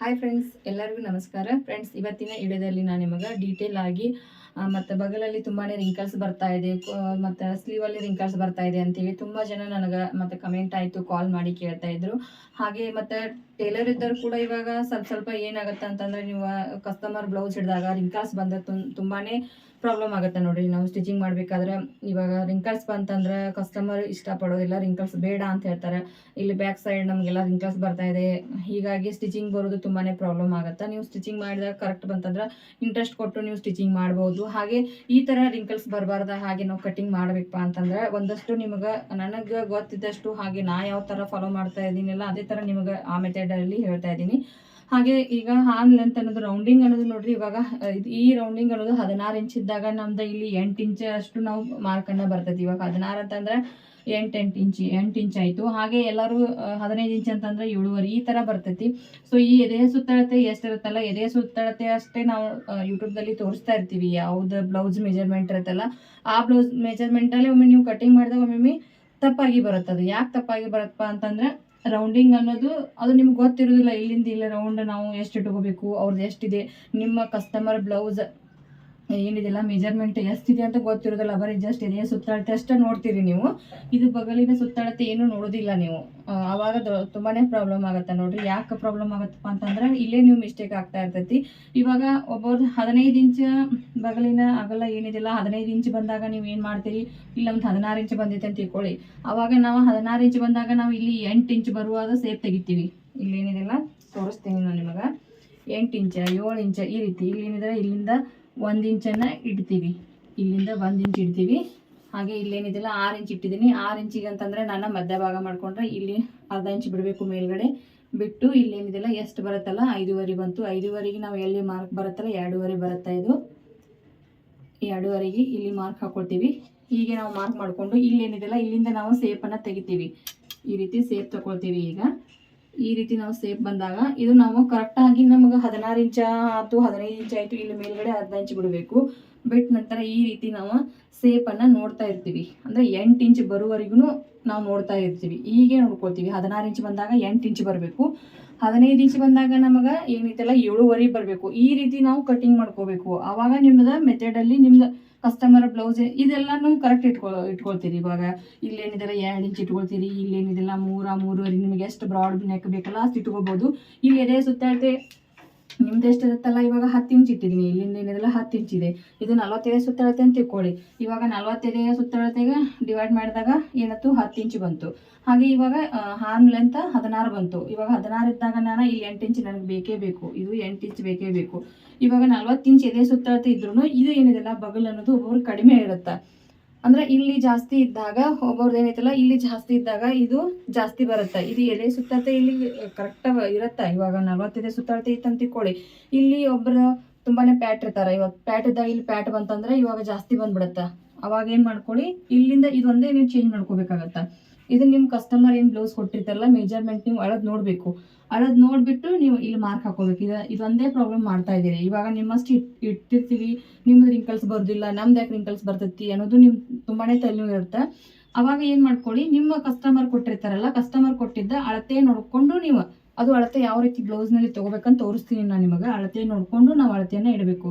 Hi friends ಎಲ್ಲರಿಗೂ ನಮಸ್ಕಾರ. Friends ಇವತ್ತಿನ ವಿಡಿಯೋದಲ್ಲಿ ನಾನು ನಿಮಗೆ ಡೀಟೇಲ್ ಆಗಿ ಮತ್ತು ಬಗಲಲ್ಲಿ ತುಂಬಾ ರಿಂಕಲ್ಸ್ ಬರ್ತಾ ಇದೆ ಮತ್ತು ಸ್ಲೀವಲ್ಲಿ ರಿಂಕಲ್ಸ್ ಬರ್ತಾ ಇದೆ ಅಂತೇಳಿ ತುಂಬ ಜನ ನನಗೆ ಮತ್ತು ಕಮೆಂಟ್ ಆಯಿತು ಕಾಲ್ ಮಾಡಿ ಕೇಳ್ತಾ ಇದ್ರು. ಹಾಗೆ ಮತ್ತು ಟೇಲರ್ ಇದ್ದರು ಕೂಡ ಇವಾಗ ಸ್ವಲ್ಪ ಸ್ವಲ್ಪ ಏನಾಗುತ್ತೆ ಅಂತಂದರೆ ನೀವು ಕಸ್ಟಮರ್ ಬ್ಲೌಸ್ ಹಿಡಿದಾಗ ರಿಂಕಲ್ಸ್ ಬಂದ ತುಂಬಾನೇ ಪ್ರಾಬ್ಲಮ್ ಆಗುತ್ತೆ ನೋಡಿ. ನಾವು ಸ್ಟಿಚಿಂಗ್ ಮಾಡಬೇಕಾದ್ರೆ ಇವಾಗ ರಿಂಕಲ್ಸ್ ಬಂತಂದ್ರೆ ಕಸ್ಟಮರ್ ಇಷ್ಟಪಡೋದಿಲ್ಲ. ರಿಂಕಲ್ಸ್ ಬೇಡ ಅಂತ ಹೇಳ್ತಾರೆ. ಇಲ್ಲಿ ಬ್ಯಾಕ್ ಸೈಡ್ ನಮಗೆಲ್ಲ ರಿಂಕಲ್ಸ್ ಬರ್ತಾ ಇದೆ. ಹೀಗಾಗಿ ಸ್ಟಿಚಿಂಗ್ ಬರೋದು ತುಂಬಾ ಪ್ರಾಬ್ಲಮ್ ಆಗುತ್ತೆ. ನೀವು ಸ್ಟಿಚಿಂಗ್ ಮಾಡಿದಾಗ ಕರೆಕ್ಟ್ ಬಂತಂದ್ರೆ ಇಂಟ್ರೆಸ್ಟ್ ಕೊಟ್ಟು ನೀವು ಸ್ಟಿಚಿಂಗ್ ಮಾಡ್ಬೋದು. ಹಾಗೆ ಈ ಥರ ರಿಂಕಲ್ಸ್ ಬರಬಾರ್ದ ಹಾಗೆ ನಾವು ಕಟಿಂಗ್ ಮಾಡಬೇಕಪ್ಪ ಅಂತಂದ್ರೆ ಒಂದಷ್ಟು ನಿಮಗೆ ನನಗೆ ಗೊತ್ತಿದ್ದಷ್ಟು ಹಾಗೆ ನಾ ಯಾವ ಥರ ಫಾಲೋ ಮಾಡ್ತಾ ಇದ್ದೀನಲ್ಲ, ಅದೇ ಥರ ನಿಮಗೆ ಆ ಮೆಥಡಲ್ಲಿ ಹೇಳ್ತಾ ಇದ್ದೀನಿ. ಹಾಗೆ ಈಗ ಹಾಂಗ್ ಲೆಂತ್ ಅನ್ನೋದು ರೌಂಡಿಂಗ್ ಅನ್ನೋದು ನೋಡ್ರಿ, ಇವಾಗ ಈ ರೌಂಡಿಂಗ್ ಅನ್ನೋದು ಹದಿನಾರು ಇಂಚ್ ಇದ್ದಾಗ ನಮ್ದು ಇಲ್ಲಿ ಎಂಟು ಇಂಚ್ ಅಷ್ಟು ನಾವು ಮಾರ್ಕನ್ನ ಬರ್ತೈತಿ. ಇವಾಗ ಹದಿನಾರು ಅಂತಂದ್ರೆ ಎಂಟು ಎಂಟು ಇಂಚ್ ಎಂಟು ಇಂಚ್ ಆಯಿತು. ಹಾಗೆ ಎಲ್ಲರೂ ಹದಿನೈದು ಇಂಚ್ ಅಂತಂದ್ರೆ ಏಳುವರೆ ಈ ಥರ ಬರ್ತೈತಿ. ಸೊ ಈ ಎದೆ ಸುತ್ತಳತೆ ಎಷ್ಟಿರುತ್ತಲ್ಲ ಎದೆ ಸುತ್ತಳತೆ ಅಷ್ಟೇ ನಾವು ಯೂಟ್ಯೂಬ್ದಲ್ಲಿ ತೋರಿಸ್ತಾ ಇರ್ತೀವಿ. ಯಾವ್ದು ಬ್ಲೌಸ್ ಮೆಜರ್ಮೆಂಟ್ ಇರುತ್ತಲ್ಲ, ಆ ಬ್ಲೌಸ್ ಮೆಜರ್ಮೆಂಟಲ್ಲಿ ಒಮ್ಮೆ ನೀವು ಕಟಿಂಗ್ ಮಾಡಿದಾಗ ಒಮ್ಮೆ ತಪ್ಪಾಗಿ ಬರುತ್ತೆ ಅದು ಯಾಕೆ ತಪ್ಪಾಗಿ ಬರುತ್ತಪ್ಪ ಅಂತಂದ್ರೆ ರೌಂಡಿಂಗ್ ಅನ್ನೋದು ಅದು ನಿಮ್ಗೆ ಗೊತ್ತಿರೋದಿಲ್ಲ ಇಲ್ಲಿಂದ ಇಲ್ಲ ರೌಂಡ್ ನಾವು ಎಷ್ಟು ಇಟ್ಕೋಬೇಕು ಅವ್ರದ್ದು ಎಷ್ಟಿದೆ, ನಿಮ್ಮ ಕಸ್ಟಮರ್ ಬ್ಲೌಸ್ ಏನಿದೆಲ್ಲ ಮೆಜರ್ಮೆಂಟ್ ಎಷ್ಟಿದೆ ಅಂತ ಗೊತ್ತಿರೋದಿಲ್ಲ ಬರೀ ಜಸ್ಟ್ ಎದೆಯ ಸುತ್ತಾಳತೆ ಅಷ್ಟೇ ನೋಡ್ತೀರಿ ನೀವು. ಇದು ಬಗಲಿನ ಸುತ್ತಳತೆ ಏನು ನೋಡೋದಿಲ್ಲ ನೀವು. ಆ, ಅವಾಗ ದೊ- ತುಂಬಾನೇ ಪ್ರಾಬ್ಲಮ್ ಆಗುತ್ತೆ ನೋಡ್ರಿ. ಯಾಕೆ ಪ್ರಾಬ್ಲಮ್ ಆಗತ್ತಪ್ಪ ಅಂತಂದ್ರೆ ಇಲ್ಲೇ ನೀವು ಮಿಸ್ಟೇಕ್ ಆಗ್ತಾ ಇರ್ತೈತಿ. ಇವಾಗ ಒಬ್ಬರು ಹದಿನೈದು ಇಂಚ್ ಬಗಲಿನ ಅಗಲ ಏನಿದೆಲ್ಲ ಹದಿನೈದು ಇಂಚ್ ಬಂದಾಗ ನೀವು ಏನು ಮಾಡ್ತೀರಿ? ಇಲ್ಲ ಒಂದು ಹದಿನಾರು ಇಂಚ್ ಬಂದೈತೆ ಅಂತ ತಿಳ್ಕೊಳ್ಳಿ. ಅವಾಗ ನಾವು ಹದಿನಾರು ಇಂಚ್ ಬಂದಾಗ ನಾವು ಇಲ್ಲಿ ಎಂಟು ಇಂಚ್ ಬರುವಾಗ ಸೇಪ್ ತೆಗಿತೀವಿ. ಇಲ್ಲಿ ಏನಿದೆಲ್ಲ ತೋರಿಸ್ತೀನಿ ನಾನು ನಿಮಗೆ. ಎಂಟು ಇಂಚ ಏಳು ಇಂಚ ಈ ರೀತಿ. ಇಲ್ಲಿ ಏನಿದೆ ಇಲ್ಲಿಂದ ಒಂದು ಇಂಚನ್ನು ಇಡ್ತೀವಿ. ಇಲ್ಲಿಂದ ಒಂದು ಇಂಚ್ ಇಡ್ತೀವಿ. ಹಾಗೆ ಇಲ್ಲೇನಿದೆಲ್ಲ ಆರು ಇಂಚ್ ಇಟ್ಟಿದ್ದೀನಿ. ಆರು ಇಂಚಿಗೆ ಅಂತಂದರೆ ನಾನು ಮಧ್ಯ ಭಾಗ ಮಾಡಿಕೊಂಡ್ರೆ ಇಲ್ಲಿ ಅರ್ಧ ಇಂಚ್ ಬಿಡಬೇಕು ಮೇಲ್ಗಡೆ. ಬಿಟ್ಟು ಇಲ್ಲೇನಿದೆಲ್ಲ ಎಷ್ಟು ಬರುತ್ತಲ್ಲ ಐದೂವರೆ ಬಂತು. ಐದೂವರೆಗೆ ನಾವು ಎಲ್ಲಿ ಮಾರ್ಕ್ ಬರುತ್ತಲ್ಲ ಎರಡೂವರೆ ಬರುತ್ತಾ ಇದು. ಎರಡೂವರೆಗೆ ಇಲ್ಲಿ ಮಾರ್ಕ್ ಹಾಕೊಳ್ತೀವಿ. ಹೀಗೆ ನಾವು ಮಾರ್ಕ್ ಮಾಡಿಕೊಂಡು ಇಲ್ಲೇನಿದೆಲ್ಲ ಇಲ್ಲಿಂದ ನಾವು ಸೇಪನ್ನು ತೆಗಿತೀವಿ. ಈ ರೀತಿ ಸೇಪ್ ತಗೊಳ್ತೀವಿ ಈಗ. ಈ ರೀತಿ ನಾವು ಸೇಪ್ ಬಂದಾಗ ಇದು ನಾವು ಕರೆಕ್ಟಾಗಿ ನಮಗೆ ಹದಿನಾರು ಇಂಚ ಆಯ್ತು, ಹದಿನೈದು ಇಂಚ್ ಆಯಿತು, ಇಲ್ಲಿ ಮೇಲ್ಗಡೆ ಅರ್ಧ ಇಂಚ್ ಬಿಡಬೇಕು. ಬಿಟ್ಟ ನಂತರ ಈ ರೀತಿ ನಾವು ಸೇಪನ್ನು ನೋಡ್ತಾ ಇರ್ತೀವಿ. ಅಂದರೆ ಎಂಟು ಇಂಚ್ ಬರುವವರೆಗೂ ನಾವು ನೋಡ್ತಾ ಇರ್ತೀವಿ. ಹೀಗೆ ನೋಡ್ಕೊಳ್ತೀವಿ. ಹದಿನಾರು ಇಂಚ್ ಬಂದಾಗ ಎಂಟು ಇಂಚ್ ಬರಬೇಕು. ಹದಿನೈದು ಇಂಚ್ ಬಂದಾಗ ನಮಗೆ ಏನೈತಲ್ಲ ಏಳುವರೆ ಬರಬೇಕು. ಈ ರೀತಿ ನಾವು ಕಟಿಂಗ್ ಮಾಡ್ಕೋಬೇಕು. ಆವಾಗ ನಿಮ್ದು ಮೆಥಡಲ್ಲಿ ನಿಮ್ದು ಕಸ್ಟಮರ್ ಬ್ಲೌಸ್ ಇದೆಲ್ಲಾನು ಕರೆಕ್ಟ್ ಇಟ್ಕೊ, ಇಟ್ಕೊಳ್ತೀರಿ ಇವಾಗ. ಇಲ್ಲೇನಿದೆಲ್ಲ ಎರಡು ಇಂಚ್ ಇಟ್ಕೊಳ್ತೀರಿ, ಇಲ್ಲೇನಿದೆಲ್ಲ ಮೂರ, ಮೂರುವರೆ ನಿಮಗೆ ಎಷ್ಟು ಬ್ರಾಡ್ ನೆಕ್ ಬೇಕಲ್ಲ, ಅಷ್ಟು ಇಟ್ಕೋಬೋದು. ಇಲ್ಲಿ ಎದೆ ಸುತ್ತಾಡ್ತೆ ನಿಮ್ದು ಎಷ್ಟು ಇರುತ್ತಲ್ಲ ಇವಾಗ ಹತ್ತು ಇಂಚ್ ಇಟ್ಟಿದ್ದೀನಿ ಇಲ್ಲಿಂದ ಏನಿದೆಲ್ಲ ಹತ್ತು ಇಂಚ್ ಇದೆ. ಇದು ನಲ್ವತ್ತೈದು ಸುತ್ತಳತೆ ಅಂತ ತಿಳ್ಕೊಳ್ಳಿ. ಇವಾಗ ನಲ್ವತ್ತೈದು ಸುತ್ತಳತೆಗೆ ಡಿವೈಡ್ ಮಾಡಿದಾಗ ಏನತ್ತು ಹತ್ತು ಇಂಚ್ ಬಂತು. ಹಾಗೆ ಇವಾಗ ಹಾರ್ಮ್ ಲೆಂತ್ ಹದಿನಾರು ಬಂತು. ಇವಾಗ ಹದಿನಾರು ಇದ್ದಾಗ ನಾನು ಇಲ್ಲಿ ಎಂಟು ಇಂಚ್ ನನಗೆ ಬೇಕೇ ಬೇಕು. ಇದು ಎಂಟು ಇಂಚ್ ಬೇಕೇ ಬೇಕು. ಇವಾಗ ನಲ್ವತ್ತು ಇಂಚ್ ಎದೆ ಸುತ್ತಳತೆ ಇದ್ರೂ ಇದು ಏನಿದೆಲ್ಲ? ಬಗಲ್ ಅನ್ನೋದು ಒಬ್ಬರು ಕಡಿಮೆ ಇರುತ್ತೆ? ಅಂದ್ರೆ ಇಲ್ಲಿ ಜಾಸ್ತಿ ಇದ್ದಾಗ ಒಬ್ಬರದ್ದು ಏನೈತಲ್ಲ, ಇಲ್ಲಿ ಜಾಸ್ತಿ ಇದ್ದಾಗ ಇದು ಜಾಸ್ತಿ ಬರುತ್ತೆ. ಇದು ಎಲೆ ಸುತ್ತಾರ್ತೆ ಇಲ್ಲಿ ಕರೆಕ್ಟ್ ಇರುತ್ತೆ. ಇವಾಗ ನಲ್ವತ್ತೈದು ಸುತ್ತಾರ್ತೆ ಇತ್ತು ಅಂತ ತಿಳ್ಕೊಳ್ಳಿ ಇಲ್ಲಿ ಒಬ್ಬರು ತುಂಬಾನೇ ಪ್ಯಾಟ್ ಇರ್ತಾರೆ. ಇವಾಗ ಪ್ಯಾಟ್ ಇದ್ದಾಗ ಇಲ್ಲಿ ಪ್ಯಾಟ್ ಬಂತಂದ್ರೆ ಇವಾಗ ಜಾಸ್ತಿ ಬಂದ್ಬಿಡುತ್ತೆ. ಅವಾಗ ಏನು ಮಾಡ್ಕೊಳ್ಳಿ? ಇಲ್ಲಿಂದ ಇದೊಂದೇ ನೀವು ಚೇಂಜ್ ಮಾಡ್ಕೋಬೇಕಾಗತ್ತೆ. ಇದು ನಿಮ್ಮ ಕಸ್ಟಮರ್ ಏನು ಬ್ಲೌಸ್ ಕೊಟ್ಟಿರ್ತಾರಲ್ಲ ಮೆಜರ್ಮೆಂಟ್ ನೀವು ಅಳದ್ ನೋಡಬೇಕು. ಅಳದ್ ನೋಡಿಬಿಟ್ಟು ನೀವು ಇಲ್ಲಿ ಮಾರ್ಕ್ ಹಾಕೋಬೇಕು. ಇದು ಇದೊಂದೇ ಪ್ರಾಬ್ಲಮ್ ಮಾಡ್ತಾ ಇದ್ದೀರಿ. ಇವಾಗ ನಿಮ್ಮಷ್ಟು ಇಟ್ ಇಟ್ಟಿರ್ತೀವಿ, ನಿಮ್ದು ರಿಂಕಲ್ಸ್ ಬರೋದಿಲ್ಲ, ನಮ್ದು ಯಾಕೆ ರಿಂಕಲ್ಸ್ ಬರ್ತೈತಿ ಅನ್ನೋದು ನಿಮ್ಮ ತುಂಬಾನೇ ತಲೆ ಇರುತ್ತೆ ಅವಾಗ ಏನು ಮಾಡ್ಕೊಳ್ಳಿ, ನಿಮ್ಮ ಕಸ್ಟಮರ್ ಕೊಟ್ಟಿರ್ತಾರಲ್ಲ ಕಸ್ಟಮರ್ ಕೊಟ್ಟಿದ್ದ ಅಳತೆ ನೋಡ್ಕೊಂಡು ನೀವು ಅದು ಅಳತೆ ಯಾವ ರೀತಿ ಬ್ಲೌಸ್ನಲ್ಲಿ ತೊಗೋಬೇಕಂತ ತೋರಿಸ್ತೀನಿ ನಾನು ನಿಮಗೆ. ಅಳತೆ ನೋಡಿಕೊಂಡು ನಾವು ಅಳತೆಯನ್ನು ಇಡಬೇಕು.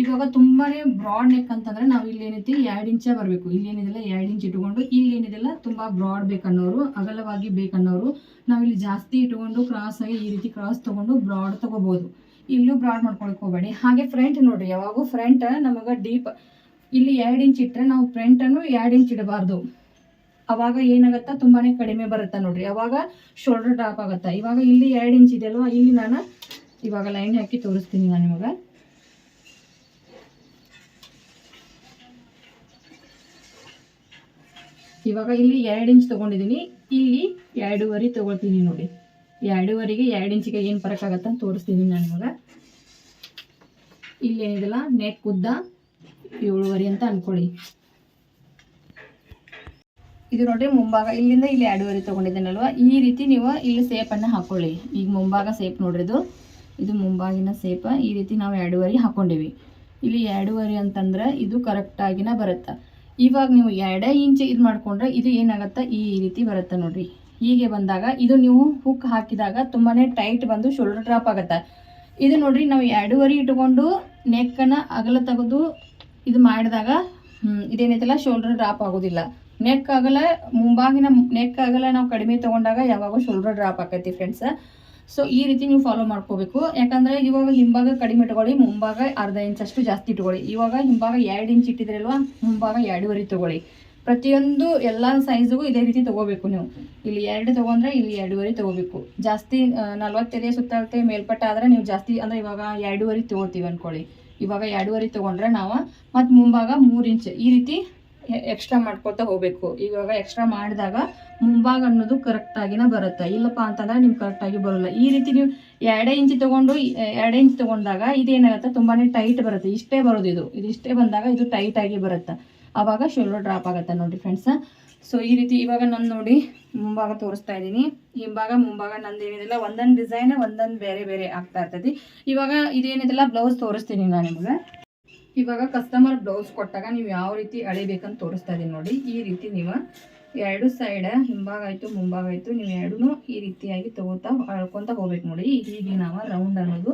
ಇವಾಗ ತುಂಬಾನೇ ಬ್ರಾಡ್ ನೆಕ್ ಅಂತಂದ್ರೆ ನಾವು ಇಲ್ಲಿ ಏನೈತಿ ಎರಡು ಇಂಚೇ ಬರಬೇಕು. ಇಲ್ಲಿ ಏನಿದೆಲ್ಲ ಎರಡು ಇಂಚ್ ಇಟ್ಕೊಂಡು, ಇಲ್ಲಿ ಏನಿದೆಲ್ಲ ತುಂಬಾ ಬ್ರಾಡ್ ಬೇಕನ್ನೋರು, ಅಗಲವಾಗಿ ಬೇಕನ್ನೋರು, ನಾವು ಇಲ್ಲಿ ಜಾಸ್ತಿ ಇಟ್ಕೊಂಡು ಕ್ರಾಸ್ ಆಗಿ ಈ ರೀತಿ ಕ್ರಾಸ್ ತಗೊಂಡು ಬ್ರಾಡ್ ತಗೋಬಹುದು ಇಲ್ಲೂ ಬ್ರಾಡ್ ಮಾಡ್ಕೊಳಕ್ ಹೋಗಬೇಡಿ. ಹಾಗೆ ಫ್ರಂಟ್ ನೋಡ್ರಿ, ಯಾವಾಗೂ ಫ್ರಂಟ್ ನಮಗೆ ಡೀಪ್ ಇಲ್ಲಿ ಎರಡು ಇಂಚ್ ಇಟ್ಟರೆ ನಾವು ಫ್ರಂಟನ್ನು ಎರಡು ಇಂಚ್ ಇಡಬಾರ್ದು. ಅವಾಗ ಏನಾಗುತ್ತೆ? ತುಂಬಾನೇ ಕಡಿಮೆ ಬರುತ್ತಾ ನೋಡ್ರಿ. ಅವಾಗ ಶೋಲ್ಡರ್ ಡ್ರಾಪ್ ಆಗುತ್ತೆ? ಇವಾಗ ಇಲ್ಲಿ ಎರಡು ಇಂಚ್ ಇದೆಯಲ್ವಾ? ಇಲ್ಲಿ ನಾನು ಇವಾಗ ಲೈನ್ ಹಾಕಿ ತೋರಿಸ್ತೀನಿ ನಾನು ನಿಮಗೆ. ಇವಾಗ ಇಲ್ಲಿ ಎರಡು ಇಂಚ್ ತೊಗೊಂಡಿದ್ದೀನಿ ಇಲ್ಲಿ ಎರಡೂವರೆ ತಗೊಳ್ತೀನಿ ನೋಡಿ. ಎರಡೂವರೆಗೆ ಎರಡು ಇಂಚಿಗೆ ಏನು ಫರಕ್ ಆಗತ್ತೆ ಅಂತ ತೋರಿಸ್ತೀನಿ ನಾನು ಇವಾಗ. ಇಲ್ಲಿ ಏನಿದೆಲ್ಲ? ನೆಕ್ ಉದ್ದ ಏಳುವರೆ ಅಂತ ಅನ್ಕೊಳ್ಳಿ. ಇದು ನೋಡ್ರಿ ಮುಂಭಾಗ. ಇಲ್ಲಿಂದ ಇಲ್ಲಿ ಎರಡೂವರೆ ತೊಗೊಂಡಿದ್ದೇನಲ್ವ? ಈ ರೀತಿ ನೀವು ಇಲ್ಲಿ ಸೇಪನ್ನು ಹಾಕೊಳ್ಳಿ. ಈಗ ಮುಂಭಾಗ ಸೇಪ್ ನೋಡ್ರಿ ಇದು. ಇದು ಮುಂಭಾಗಿನ ಸೇಪ ಈ ರೀತಿ ನಾವು ಎರಡೂವರೆ ಹಾಕೊಂಡಿವಿ. ಇಲ್ಲಿ ಎರಡೂವರೆ ಅಂತಂದ್ರೆ ಇದು ಕರೆಕ್ಟಾಗಿನ ಬರುತ್ತೆ. ಇವಾಗ ನೀವು ಎರಡೇ ಇಂಚು ಇದು ಮಾಡಿಕೊಂಡ್ರೆ ಇದು ಏನಾಗುತ್ತೆ ಈ ರೀತಿ ಬರುತ್ತೆ ನೋಡಿರಿ. ಹೀಗೆ ಬಂದಾಗ ಇದು ನೀವು ಹುಕ್ ಹಾಕಿದಾಗ ತುಂಬಾ ಟೈಟ್ ಬಂದು ಶೋಲ್ಡರ್ ಡ್ರಾಪ್ ಆಗುತ್ತೆ. ಇದು ನೋಡಿರಿ ನಾವು ಎರಡೂವರೆ ಇಟ್ಕೊಂಡು ನೆಕ್ಕನ್ನು ಅಗಲ ತೆಗೆದು ಇದು ಮಾಡಿದಾಗ ಇದೇನೈತಲ್ಲ ಶೋಲ್ಡರ್ ಡ್ರಾಪ್ ಆಗೋದಿಲ್ಲ. ನೆಕ್ ಆಗಲ ಮುಂಭಾಗಿನ ನೆಕ್ ಆಗಲ ನಾವು ಕಡಿಮೆ ತೊಗೊಂಡಾಗ ಯಾವಾಗ ಶೋಲ್ಡರ್ ಡ್ರಾಪ್ ಆಕೈತಿ ಫ್ರೆಂಡ್ಸ್ ಸೊ ಈ ರೀತಿ ನೀವು ಫಾಲೋ ಮಾಡ್ಕೋಬೇಕು. ಯಾಕಂದ್ರೆ ಇವಾಗ ಹಿಂಭಾಗ ಕಡಿಮೆ ಇಟ್ಕೊಳ್ಳಿ ಮುಂಭಾಗ ಅರ್ಧ ಇಂಚ್ ಅಷ್ಟು ಜಾಸ್ತಿ ಇಟ್ಕೊಳ್ಳಿ ಇವಾಗ ಹಿಂಭಾಗ ಎರಡು ಇಂಚ್ ಇಟ್ಟಿದ್ರಲ್ವಾ, ಮುಂಭಾಗ ಎರಡೂವರೆ ತಗೊಳ್ಳಿ. ಪ್ರತಿಯೊಂದು ಎಲ್ಲ ಸೈಜಿಗೂ ಇದೇ ರೀತಿ ತಗೋಬೇಕು ನೀವು. ಇಲ್ಲಿ ಎರಡು ತಗೊಂಡ್ರೆ ಇಲ್ಲಿ ಎರಡೂವರೆ ತಗೋಬೇಕು. ಜಾಸ್ತಿ ನಲ್ವತ್ತೆದೆ ಸುತ್ತಲತ್ತೆ ಮೇಲ್ಪಟ್ಟ ಆದ್ರೆ ನೀವು ಜಾಸ್ತಿ, ಅಂದ್ರೆ ಇವಾಗ ಎರಡೂವರೆ ತಗೋತೀವಿ ಅನ್ಕೊಳ್ಳಿ. ಇವಾಗ ಎರಡೂವರೆ ತಗೊಂಡ್ರೆ ನಾವು ಮತ್ತು ಮುಂಭಾಗ ಮೂರು ಇಂಚ್ ಈ ರೀತಿ ಎಕ್ಸ್ಟ್ರಾ ಮಾಡ್ಕೊತಾ ಹೋಗಬೇಕು. ಇವಾಗ ಎಕ್ಸ್ಟ್ರಾ ಮಾಡಿದಾಗ ಮುಂಭಾಗ ಅನ್ನೋದು ಕರೆಕ್ಟಾಗಿನ ಬರುತ್ತೆ. ಇಲ್ಲಪ್ಪ ಅಂತಂದ್ರೆ ನಿಮ್ಗೆ ಕರೆಕ್ಟಾಗಿ ಬರೋಲ್ಲ. ಈ ರೀತಿ ನೀವು ಎರಡೇ ಇಂಚ್ ತಗೊಂಡು, ಎರಡೇ ಇಂಚ್ ತಗೊಂಡಾಗ ಇದೇನಾಗುತ್ತೆ? ತುಂಬಾನೇ ಟೈಟ್ ಬರುತ್ತೆ. ಇಷ್ಟೇ ಬರೋದು ಇದು. ಇದು ಇಷ್ಟೇ ಬಂದಾಗ ಇದು ಟೈಟ್ ಆಗಿ ಬರುತ್ತೆ. ಆವಾಗ ಶೋಲ್ಡರ್ ಡ್ರಾಪ್ ಆಗುತ್ತೆ ನೋಡಿ ಫ್ರೆಂಡ್ಸ್ ಸೊ ಈ ರೀತಿ ಇವಾಗ ನಾನು ನೋಡಿ ಮುಂಭಾಗ ತೋರಿಸ್ತಾ ಇದ್ದೀನಿ. ಹಿಂಭಾಗ, ಮುಂಭಾಗ ನಂದು ಏನಿದೆಲ್ಲ? ಒಂದೊಂದು ಡಿಸೈನ್ ಒಂದೊಂದು ಬೇರೆ ಬೇರೆ ಆಗ್ತಾ ಇರ್ತೈತಿ. ಇವಾಗ ಇದೇನಿದೆಲ್ಲ? ಬ್ಲೌಸ್ ತೋರಿಸ್ತೀನಿ ನಾನು ನಿಮ್ಗೆ. ಇವಾಗ ಕಸ್ಟಮರ್ ಬ್ಲೌಸ್ ಕೊಟ್ಟಾಗ ನೀವು ಯಾವ ರೀತಿ ಅಳಿಬೇಕಂತ ತೋರಿಸ್ತಾ ಇದೀನಿ ನೋಡಿ. ಈ ರೀತಿ ನೀವು ಎರಡು ಸೈಡ್ ಹಿಂಭಾಗ ಆಯಿತು ಮುಂಭಾಗ ಆಯಿತು ನೀವು ಎರಡೂ ಈ ರೀತಿಯಾಗಿ ತಗೋತಾ ಅಳ್ಕೊತ ಹೋಗ್ಬೇಕು ನೋಡಿ. ಹೀಗೆ ನಾವು ರೌಂಡ್ ಅನ್ನೋದು.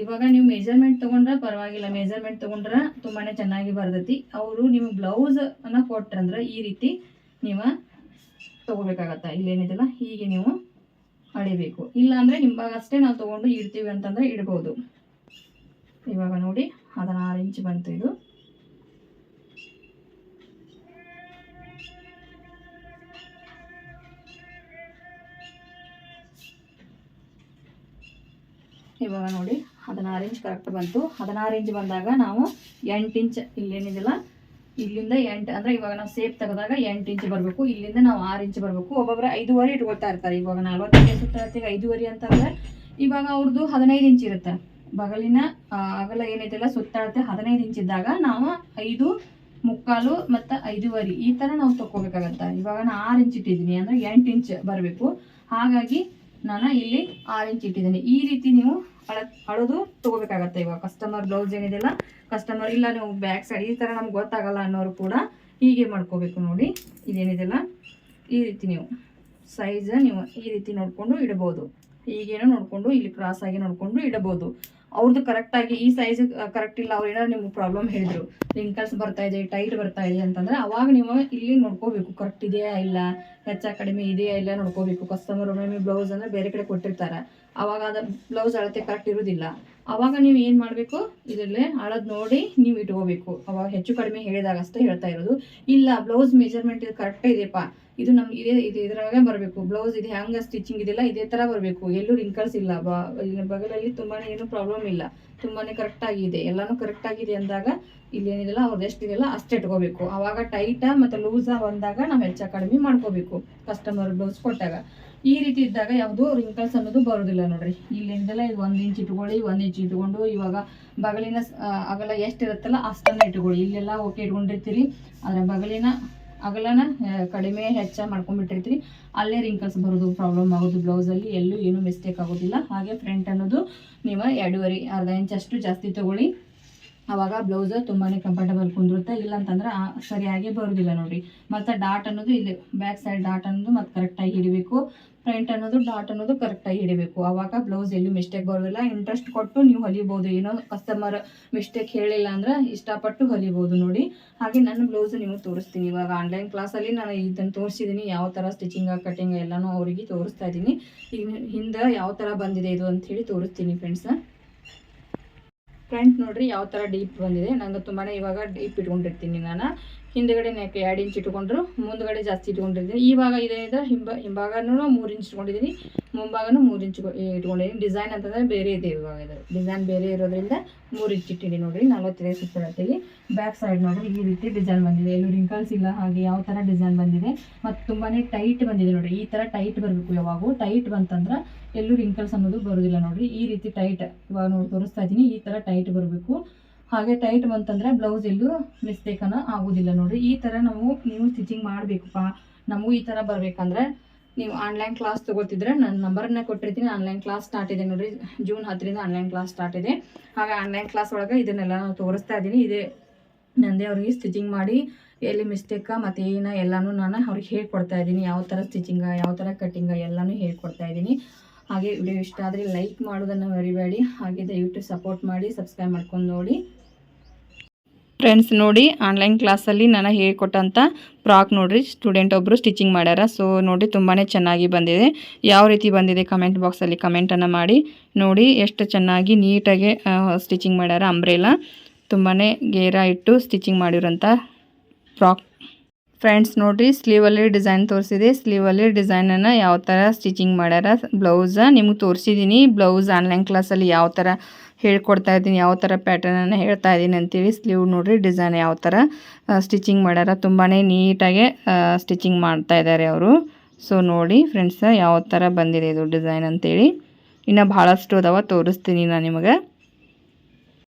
ಇವಾಗ ನೀವು ಮೆಜರ್ಮೆಂಟ್ ತೊಗೊಂಡ್ರೆ ಪರವಾಗಿಲ್ಲ. ಮೆಜರ್ಮೆಂಟ್ ತಗೊಂಡ್ರೆ ತುಂಬಾನೇ ಚೆನ್ನಾಗಿ ಬರ್ತೈತಿ. ಅವರು ನಿಮ್ಮ ಬ್ಲೌಸ್ ಅನ್ನ ಕೊಟ್ರಂದ್ರೆ ಈ ರೀತಿ ನೀವು ತಗೋಬೇಕಾಗತ್ತ? ಇಲ್ಲೇನಿದೆಲ್ಲ? ಹೀಗೆ ನೀವು ಅಳಿಬೇಕು. ಇಲ್ಲ ಅಂದ್ರೆ ಹಿಂಭಾಗ ಅಷ್ಟೇ ನಾವು ತಗೊಂಡು ಇಡ್ತೀವಿ ಅಂತಂದ್ರೆ ಇಡ್ಬೋದು. ಇವಾಗ ನೋಡಿ. ಹದಿನಾರು ಇಂಚ್ ಬಂತು ಇದು ಇವಾಗ ನೋಡಿ ಹದಿನಾರು ಇಂಚ್ ಕರೆಕ್ಟ್ ಬಂತು ಹದಿನಾರು ಇಂಚ್ ಬಂದಾಗ ನಾವು ಎಂಟು ಇಂಚ್ ಇಲ್ಲೇನಿದೆಲ್ಲ ಇಲ್ಲಿಂದ ಎಂಟು ಅಂದ್ರೆ ಇವಾಗ ನಾವು ಸೇಪ್ ತೆಗೆದಾಗ ಎಂಟು ಇಂಚ್ ಬರಬೇಕು ಇಲ್ಲಿಂದ ನಾವು ಆರು ಇಂಚ್ ಬರಬೇಕು ಒಬ್ಬೊಬ್ಬರು ಐದುವರೆ ಇಟ್ಕೊಳ್ತಾ ಇರ್ತಾರೆ ಇವಾಗ ನಲ್ವತ್ತೈದು ಸುತ್ತಾರ್ತಿಗೆ ಐದುವರೆ ಅಂತಂದ್ರೆ ಇವಾಗ ಅವ್ರದ್ದು ಹದಿನೈದು ಇಂಚ್ ಇರುತ್ತೆ ಬಗಲಿನ ಅಗಲ ಏನೈತಲ್ಲ ಸುತ್ತಾಳತೆ ಹದಿನೈದು ಇಂಚ್ ಇದ್ದಾಗ ನಾವು ಐದು ಮುಕ್ಕಾಲು ಮತ್ತು ಐದೂವರೆ ಈ ಥರ ನಾವು ತೊಗೋಬೇಕಾಗತ್ತೆ ಇವಾಗ ನಾನು ಆರು ಇಂಚ್ ಇಟ್ಟಿದ್ದೀನಿ, ಅಂದರೆ ಎಂಟು ಇಂಚ್ ಬರಬೇಕು. ಹಾಗಾಗಿ ನಾನು ಇಲ್ಲಿ ಆರು ಇಂಚ್ ಇಟ್ಟಿದ್ದೀನಿ. ಈ ರೀತಿ ನೀವು ಅಳ, ಅಳದು ತೊಗೋಬೇಕಾಗತ್ತೆ ಇವಾಗ. ಕಸ್ಟಮರ್ ಬ್ಲೌಸ್ ಏನಿದೆಲ್ಲ ಕಸ್ಟಮರ್ ಇಲ್ಲ, ನೀವು ಬ್ಯಾಕ್ ಸೈಡ್ ಈ ಥರ ನಮ್ಗೆ ಗೊತ್ತಾಗಲ್ಲ ಅನ್ನೋರು ಕೂಡ ಹೀಗೆ ಮಾಡ್ಕೋಬೇಕು ನೋಡಿ. ಇದೇನಿದೆಲ್ಲ ಈ ರೀತಿ ನೀವು ಸೈಜ್ ನೀವು ಈ ರೀತಿ ನೋಡಿಕೊಂಡು ಇಡಬಹುದು. ಹೀಗೇನೋ ನೋಡಿಕೊಂಡು, ಇಲ್ಲಿ ಕ್ರಾಸ್ ಆಗಿ ನೋಡಿಕೊಂಡು ಇಡಬಹುದು ಅವ್ರದ್ದು ಕರೆಕ್ಟಾಗಿ ಈ ಸೈಜ್ ಕರೆಕ್ಟ್ ಇಲ್ಲ, ಅವ್ರು ಏನಾದ್ರು ನಿಮ್ಗೆ ಪ್ರಾಬ್ಲಮ್ ಹೇಳಿದ್ರು. ರಿಂಕಲ್ಸ್ ಬರ್ತಾ ಇದೆ ಟೈಟ್ ಬರ್ತಾ ಇದೆ ಅಂತಂದ್ರೆ, ಅವಾಗ ನೀವು ಇಲ್ಲಿ ನೋಡ್ಕೋಬೇಕು. ಕರೆಕ್ಟ್ ಇದೆಯಾ ಇಲ್ಲ? ಹೆಚ್ಚ ಕಡಿಮೆ ಇದೆಯಾ ಇಲ್ಲ ನೋಡ್ಕೋಬೇಕು. ಕಸ್ಟಮರ್ ಒಮ್ಮೆ ಬ್ಲೌಸ್ ಅಂದ್ರೆ ಬೇರೆ ಕಡೆ ಕೊಟ್ಟಿರ್ತಾರೆ. ಅವಾಗ ಅದ ಬ್ಲೌಸ್ ಅಳತೆ ಕರೆಕ್ಟ್ ಇರೋದಿಲ್ಲ. ಅವಾಗ ನೀವು ಏನು ಮಾಡಬೇಕು? ಇದರಲ್ಲೇ ಅಳದ್ ನೋಡಿ ನೀವು ಇಟ್ಕೋಬೇಕು. ಅವಾಗ ಹೆಚ್ಚು ಕಡಿಮೆ ಹೇಳಿದಾಗ ಅಷ್ಟೇ ಹೇಳ್ತಾ ಇರೋದು. ಇಲ್ಲ ಬ್ಲೌಸ್ ಮೆಜರ್ಮೆಂಟ್ ಇದು ಕರೆಕ್ಟ್ ಇದೆಯಪ್ಪ. ಇದು ನಮ್ಗೆ ಇದೇ ಇದು ಇದ್ರಾಗೆ ಬರಬೇಕು. ಬ್ಲೌಸ್ ಇದು ಹೆಂಗೆ ಸ್ಟಿಚಿಂಗ್ ಇದೆಲ್ಲ, ಇದೇ ಥರ ಬರಬೇಕು. ಎಲ್ಲೂ ರಿಂಕಲ್ಸ್ ಇಲ್ಲ. ಇಲ್ಲಿ ಬಗಲಲ್ಲಿ ತುಂಬಾ ಏನು ಪ್ರಾಬ್ಲಮ್ ಇಲ್ಲ. ತುಂಬಾ ಕರೆಕ್ಟ್ ಆಗಿದೆ ಎಲ್ಲಾನು ಕರೆಕ್ಟ್ ಆಗಿದೆ ಅಂದಾಗ ಇಲ್ಲಿ ಏನಿದೆಲ್ಲ ಅವ್ರದ್ದು ಎಷ್ಟಿದೆಯಲ್ಲ ಅಷ್ಟೇ ಇಟ್ಕೋಬೇಕು. ಅವಾಗ ಟೈಟ ಮತ್ತು ಲೂಸಾ ಬಂದಾಗ ನಾವು ಹೆಚ್ಚ ಕಡಿಮೆ ಮಾಡ್ಕೋಬೇಕು ಕಸ್ಟಮರ್ ಬ್ಲೌಸ್ ಕೊಟ್ಟಾಗ. ಈ ರೀತಿ ಇದ್ದಾಗ ಯಾವುದು ರಿಂಕಲ್ಸ್ ಅನ್ನೋದು ಬರೋದಿಲ್ಲ ನೋಡ್ರಿ. ಇಲ್ಲಿಂದೆಲ್ಲ ಇದು ಒಂದು ಇಂಚ್ ಇಟ್ಕೊಳ್ಳಿ, ಒಂದು ಇಂಚ್ ಇಟ್ಕೊಂಡು ಇವಾಗ ಬಗಲಿನ ಅಗಲ ಎಷ್ಟಿರುತ್ತಲ್ಲ ಅಷ್ಟನ್ನು ಇಟ್ಕೊಳ್ಳಿ. ಇಲ್ಲೆಲ್ಲ ಓಕೆ ಇಟ್ಕೊಂಡಿರ್ತೀರಿ. ಆದರೆ ಬಗಲಿನ ಅಗಲನ ಕಡಿಮೆ ಹೆಚ್ಚ ಮಾಡ್ಕೊಂಡ್ಬಿಟ್ಟಿರ್ತೀರಿ. ಅಲ್ಲೇ ರಿಂಕಲ್ಸ್ ಬರೋದು ಪ್ರಾಬ್ಲಮ್ ಆಗೋದು. ಬ್ಲೌಸಲ್ಲಿ ಎಲ್ಲೂ ಏನೂ ಮಿಸ್ಟೇಕ್ ಆಗೋದಿಲ್ಲ. ಹಾಗೆ ಫ್ರಂಟ್ ಅನ್ನೋದು ನೀವು ಎರಡೂವರೆ, ಅರ್ಧ ಇಂಚಷ್ಟು ಜಾಸ್ತಿ ತಗೊಳ್ಳಿ. ಅವಾಗ ಬ್ಲೌಸ್ ತುಂಬಾ ಕಂಫರ್ಟಬಲ್ ಕುಂದಿರುತ್ತೆ. ಇಲ್ಲ ಅಂತಂದ್ರೆ ಆ, ಸರಿಯಾಗಿ ಬರೋದಿಲ್ಲ ನೋಡಿ ಮತ್ತು ಡಾಟ್ ಅನ್ನೋದು ಇಲ್ಲಿ ಬ್ಯಾಕ್ ಸೈಡ್ ಡಾಟ್ ಅನ್ನೋದು ಮತ್ತು ಕರೆಕ್ಟಾಗಿ ಹಿಡಿಬೇಕು. ಫ್ರಂಟ್ ಅನ್ನೋದು ಡಾಟ್ ಅನ್ನೋದು ಕರೆಕ್ಟಾಗಿ ಹಿಡಿಬೇಕು. ಅವಾಗ ಬ್ಲೌಸ್ ಎಲ್ಲೂ ಮಿಸ್ಟೇಕ್ ಬರೋದಿಲ್ಲ. ಇಂಟ್ರೆಸ್ಟ್ ಕೊಟ್ಟು ನೀವು ಹೊಲಿಬೋದು. ಏನೋ ಕಸ್ಟಮರ್ ಮಿಸ್ಟೇಕ್ ಹೇಳಿಲ್ಲ ಅಂದ್ರೆ ಇಷ್ಟಪಟ್ಟು ಹೊಲಿಬೋದು ನೋಡಿ. ಹಾಗೆ ನನ್ನ ಬ್ಲೌಸ್ ನಿಮಗೆ ತೋರಿಸ್ತೀನಿ. ಇವಾಗ ಆನ್ಲೈನ್ ಕ್ಲಾಸಲ್ಲಿ ನಾನು ಇದನ್ನು ತೋರಿಸಿದ್ದೀನಿ ಯಾವ ಥರ ಸ್ಟಿಚಿಂಗ್ ಕಟಿಂಗ್ ಎಲ್ಲನೂ ಅವರಿಗೆ ತೋರಿಸ್ತಾ ಇದ್ದೀನಿ ಹಿಂದೆ ಯಾವ ಥರ ಬಂದಿದೆ ಇದು ಅಂತ ಹೇಳಿ ತೋರಿಸ್ತೀನಿ ಫ್ರೆಂಡ್ಸ್ ಫ್ರಂಟ್ ನೋಡ್ರಿ ಯಾವ ಥರ ಡೀಪ್ ಬಂದಿದೆ. ನಂಗೆ ತುಂಬಾ ಇವಾಗ ಡೀಪ್ ಇಟ್ಕೊಂಡಿರ್ತೀನಿ ನಾನು. ಹಿಂದ್ಗಡೆ ನೆಕ್ ಎರಡು ಇಂಚ್ ಇಟ್ಕೊಂಡ್ರು ಮುಂದ್ಗಡೆ ಜಾಸ್ತಿ ಇಟ್ಕೊಂಡಿದ್ದೀನಿ ಇವಾಗ ಇದೇನಿದೆ ಹಿಂಬ, ಹಿಂಭಾಗನೂ ಮೂರು ಇಂಚ್ ಇಟ್ಕೊಂಡಿದ್ದೀನಿ, ಮುಂಭಾಗನೂ ಮೂರು ಇಂಚ್ ಇಟ್ಕೊಂಡಿದ್ದೀನಿ. ಡಿಸೈನ್ ಅಂತಂದರೆ ಬೇರೆ ಇದೆ ಇವಾಗ ಇದು ಡಿಸೈನ್ ಬೇರೆ ಇರೋದ್ರಿಂದ ಮೂರು ಇಂಚ್ ಇಟ್ಟಿದ್ದೀನಿ ನೋಡಿರಿ, ನಲ್ವತ್ತೈದು ಸುತ್ತಳತೆಗೆ ಬ್ಯಾಕ್ ಸೈಡ್ ನೋಡಿರಿ, ಈ ರೀತಿ ಡಿಸೈನ್ ಬಂದಿದೆ. ಎಲ್ಲೂ ರಿಂಕಲ್ಸ್ ಇಲ್ಲ, ಹಾಗೆ ಯಾವ ಥರ ಡಿಸೈನ್ ಬಂದಿದೆ. ಮತ್ತು ತುಂಬಾ ಟೈಟ್ ಬಂದಿದೆ ನೋಡಿರಿ. ಈ ಥರ ಟೈಟ್ ಬರಬೇಕು ಯಾವಾಗೂ. ಟೈಟ್ ಬಂತಂದ್ರೆ ಎಲ್ಲೂ ರಿಂಕಲ್ಸ್ ಅನ್ನೋದು ಬರೋದಿಲ್ಲ ನೋಡಿರಿ. ಈ ರೀತಿ ಟೈಟ್ ಇವಾಗ ನೋಡಿ, ತೋರಿಸ್ತಾ ಇದ್ದೀನಿ, ಈ ಥರ ಟೈಟ್ ಬರಬೇಕು. ಹಾಗೆ ಟೈಟ್ ಬಂತಂದ್ರೆ ಬ್ಲೌಸ್ ಎಲ್ಲೂ ಮಿಸ್ಟೇಕನ ಆಗೋದಿಲ್ಲ ನೋಡಿ ಈ ಥರ ನಾವು ನೀವು ಸ್ಟಿಚಿಂಗ್ ಮಾಡಬೇಕಪ್ಪ. ನಮಗೂ ಈ ಥರ ಬರಬೇಕಂದ್ರೆ ನೀವು ಆನ್ಲೈನ್ ಕ್ಲಾಸ್ ತಗೋತಿದ್ರೆ ನನ್ನ ನಂಬರನ್ನ ಕೊಟ್ಟಿರ್ತೀನಿ. ಆನ್ಲೈನ್ ಕ್ಲಾಸ್ ಸ್ಟಾರ್ಟ್ ಇದೆ ನೋಡಿರಿ. ಜೂನ್ ಹತ್ತರಿಂದ ಆನ್ಲೈನ್ ಕ್ಲಾಸ್ ಸ್ಟಾರ್ಟ್ ಇದೆ. ಹಾಗೆ ಆನ್ಲೈನ್ ಕ್ಲಾಸ್ ಒಳಗೆ ಇದನ್ನೆಲ್ಲ ನಾನು ತೋರಿಸ್ತಾ ಇದ್ದೀನಿ ಇದೇ ನಂದೇ ಅವ್ರಿಗೆ ಸ್ಟಿಚಿಂಗ್ ಮಾಡಿ ಎಲ್ಲಿ ಮಿಸ್ಟೇಕ ಮತ್ತು ಏನು ಎಲ್ಲನೂ ನಾನು ಅವ್ರಿಗೆ ಹೇಳ್ಕೊಡ್ತಾ ಇದ್ದೀನಿ ಯಾವ ಥರ ಸ್ಟಿಚಿಂಗ ಯಾವ ಥರ ಕಟ್ಟಿಂಗ ಎಲ್ಲನೂ ಹೇಳ್ಕೊಡ್ತಾ ಇದ್ದೀನಿ ಹಾಗೆ ವಿಡಿಯೋ ಇಷ್ಟ ಆದರೆ ಲೈಕ್ ಮಾಡೋದನ್ನು ಮರಿಬೇಡಿ. ಹಾಗೆ ದಯವಿಟ್ಟು ಸಪೋರ್ಟ್ ಮಾಡಿ ಸಬ್ಸ್ಕ್ರೈಬ್ ಮಾಡ್ಕೊಂಡು ನೋಡಿ. ಫ್ರೆಂಡ್ಸ್ ನೋಡಿ ಆನ್ಲೈನ್ ಕ್ಲಾಸಲ್ಲಿ ನಾನು ಹೇಳ್ಕೊಟ್ಟಂಥ ಫ್ರಾಕ್ ನೋಡಿರಿ ಸ್ಟೂಡೆಂಟ್ ಒಬ್ಬರು ಸ್ಟಿಚಿಂಗ್ ಮಾಡ್ಯಾರ. ಸೊ ನೋಡಿ ತುಂಬಾ ಚೆನ್ನಾಗಿ ಬಂದಿದೆ. ಯಾವ ರೀತಿ ಬಂದಿದೆ ಕಮೆಂಟ್ ಬಾಕ್ಸಲ್ಲಿ ಕಮೆಂಟನ್ನು ಮಾಡಿ. ನೋಡಿ ಎಷ್ಟು ಚೆನ್ನಾಗಿ ನೀಟಾಗಿ ಸ್ಟಿಚಿಂಗ್ ಮಾಡ್ಯಾರ ಅಂಬ್ರೆಲ್ಲ ತುಂಬಾ ಗೇರ ಇಟ್ಟು ಸ್ಟಿಚಿಂಗ್ ಮಾಡಿರೋಂಥ ಫ್ರಾಕ್ ಫ್ರೆಂಡ್ಸ್ ನೋಡಿರಿ, ಸ್ಲೀವಲ್ಲಿ ಡಿಸೈನ್ ತೋರಿಸಿದೆ. ಸ್ಲೀವಲ್ಲಿ ಡಿಸೈನನ್ನು ಯಾವ ಥರ ಸ್ಟಿಚಿಂಗ್ ಮಾಡ್ಯಾರ, ಬ್ಲೌಸ ನಿಮ್ಗೆ ತೋರಿಸಿದ್ದೀನಿ ಬ್ಲೌಸ್ ಆನ್ಲೈನ್ ಕ್ಲಾಸಲ್ಲಿ ಯಾವ ಥರ ಹೇಳ್ಕೊಡ್ತಾ ಇದ್ದೀನಿ, ಯಾವ ಥರ ಪ್ಯಾಟರ್ನನ್ನು ಹೇಳ್ತಾ ಇದ್ದೀನಿ ಅಂತೇಳಿ ಸ್ಲೀವ್ ನೋಡಿರಿ, ಡಿಸೈನ್ ಯಾವ ಥರ ಸ್ಟಿಚಿಂಗ್ ಮಾಡ್ಯಾರ. ತುಂಬಾ ನೀಟಾಗೆ ಸ್ಟಿಚಿಂಗ್ ಮಾಡ್ತಾ ಇದ್ದಾರೆ ಅವರು. ಸೊ ನೋಡಿ ಫ್ರೆಂಡ್ಸ್, ಯಾವ ಥರ ಬಂದಿದೆ ಇದು ಡಿಸೈನ್ ಅಂತೇಳಿ. ಇನ್ನು ಭಾಳಷ್ಟು ಅದಾವ, ತೋರಿಸ್ತೀನಿ ನಾನು ನಿಮಗೆ.